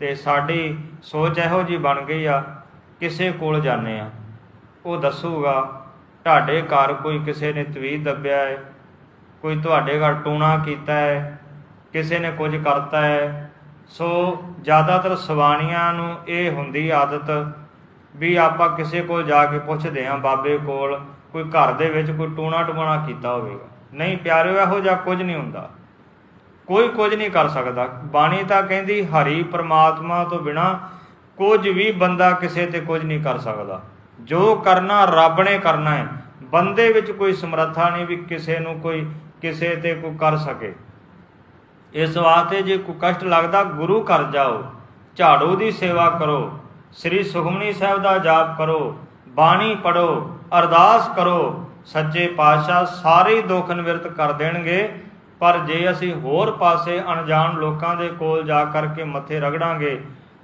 ਤੇ ਸਾਡੀ ਸੋਚ ਇਹੋ ਜੀ ਬਣ ਗਈ ਆ, ਕਿਸੇ ਕੋਲ ਜਾਂਦੇ ਆ। ਉਹ ਦੱਸੂਗਾ, ਤੁਹਾਡੇ ਘਰ ਕੋਈ ਕਿਸੇ ਨੇ ਤਵੀਤ ਦੱਬਿਆ ਹੈ ਕੋਈ ਤੁਹਾਡੇ ਘਰ ਟੂਣਾ ਕੀਤਾ ਹੈ ਕਿਸੇ ਨੇ ਕੁਝ ਕਰਤਾ ਹੈ ਸੋ ਜ਼ਿਆਦਾਤਰ ਸਵਾਣੀਆਂ ਨੂੰ ਇਹ ਹੁੰਦੀ ਆਦਤ ਵੀ ਆਪਾਂ ਕਿਸੇ ਕੋਲ ਜਾ ਕੇ ਪੁੱਛਦੇ ਹਾਂ ਬਾਬੇ ਕੋਲ, ਕੋਈ ਘਰ ਦੇ ਵਿੱਚ ਕੋਈ ਟੂਣਾ ਟੂਣਾ ਕੀਤਾ ਹੋਵੇਗਾ। ਨਹੀਂ ਪਿਆਰਿਓ, ਇਹੋ ਜਿਹਾ ਕੁਝ ਨਹੀਂ ਹੁੰਦਾ। ਕੋਈ ਕੁਝ ਨਹੀਂ ਕਰ ਸਕਦਾ। ਬਾਣੀ ਤਾਂ ਕਹਿੰਦੀ, ਹਰੀ ਪ੍ਰਮਾਤਮਾ ਤੋਂ ਬਿਨਾ ਕੁਝ ਵੀ ਬੰਦਾ ਕਿਸੇ ਤੇ ਕੁਝ ਨਹੀਂ ਕਰ ਸਕਦਾ। ਜੋ ਕਰਨਾ ਰੱਬ ਨੇ ਕਰਨਾ ਹੈ। ਬੰਦੇ ਵਿੱਚ ਕੋਈ ਸਮਰੱਥਾ ਨਹੀਂ ਵੀ ਕਿਸੇ ਨੂੰ ਕੋਈ ਕਿਸੇ ਤੇ ਕੋਈ ਕਰ ਸਕੇ। ਇਸ ਵਾਸਤੇ ਜੇ ਕੋਈ ਕਸ਼ਟ ਲੱਗਦਾ, ਗੁਰੂ ਘਰ ਜਾਓ, ਝਾੜੂ ਦੀ ਸੇਵਾ ਕਰੋ, ਸ੍ਰੀ ਸੁਖਮਨੀ ਸਾਹਿਬ ਦਾ ਜਾਪ ਕਰੋ, ਬਾਣੀ ਪੜੋ ਅਰਦਾਸ ਕਰੋ, ਸੱਚੇ ਪਾਤਸ਼ਾਹ ਸਾਰੇ ਦੁੱਖ ਨਿਵਰਤ ਕਰ ਦੇਣਗੇ। ਪਰ ਜੇ ਅਸੀਂ ਹੋਰ ਪਾਸੇ ਅਣਜਾਣ ਲੋਕਾਂ ਦੇ ਕੋਲ ਜਾ ਕਰਕੇ ਮੱਥੇ ਰਗੜਾਂਗੇ,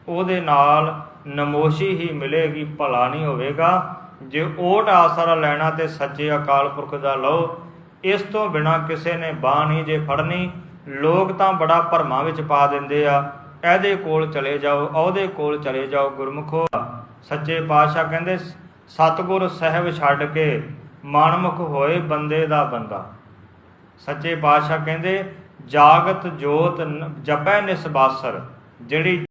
ਉਹਦੇ ਨਾਲ ਨਮੋਸ਼ੀ ਹੀ ਮਿਲੇਗੀ, ਭਲਾ ਨਹੀਂ ਹੋਵੇਗਾ। ਜੇ ਓਟ ਆਸਰਾ ਲੈਣਾ ਤੇ ਸੱਚੇ ਅਕਾਲ ਪੁਰਖ ਦਾ ਲਓ, ਇਸ ਤੋਂ ਬਿਨਾ ਕਿਸੇ ਨੇ ਬਾਹ ਨਹੀਂ ਜੇ ਫੜਨੀ। ਲੋਕ ਤਾਂ ਬੜਾ ਭਰਮਾਂ ਵਿੱਚ ਪਾ ਦਿੰਦੇ ਆ। ਇਹਦੇ ਕੋਲ ਚਲੇ ਜਾਓ, ਉਹਦੇ ਕੋਲ ਚਲੇ ਜਾਓ ਗੁਰਮੁਖੋ। ਸੱਚੇ ਪਾਤਸ਼ਾਹ ਕਹਿੰਦੇ, ਸਤਿਗੁਰ ਸਹਿਬ ਛੱਡ ਕੇ ਮਨਮੁਖ ਹੋਏ ਬੰਦੇ ਦਾ ਬੰਦਾ। ਸੱਚੇ ਪਾਤਸ਼ਾਹ ਕਹਿੰਦੇ ਜਾਗਤ ਜੋਤ ਨ- ਜਪੈ ਨਿਸਬਾਸਰ ਜਿਹੜੀ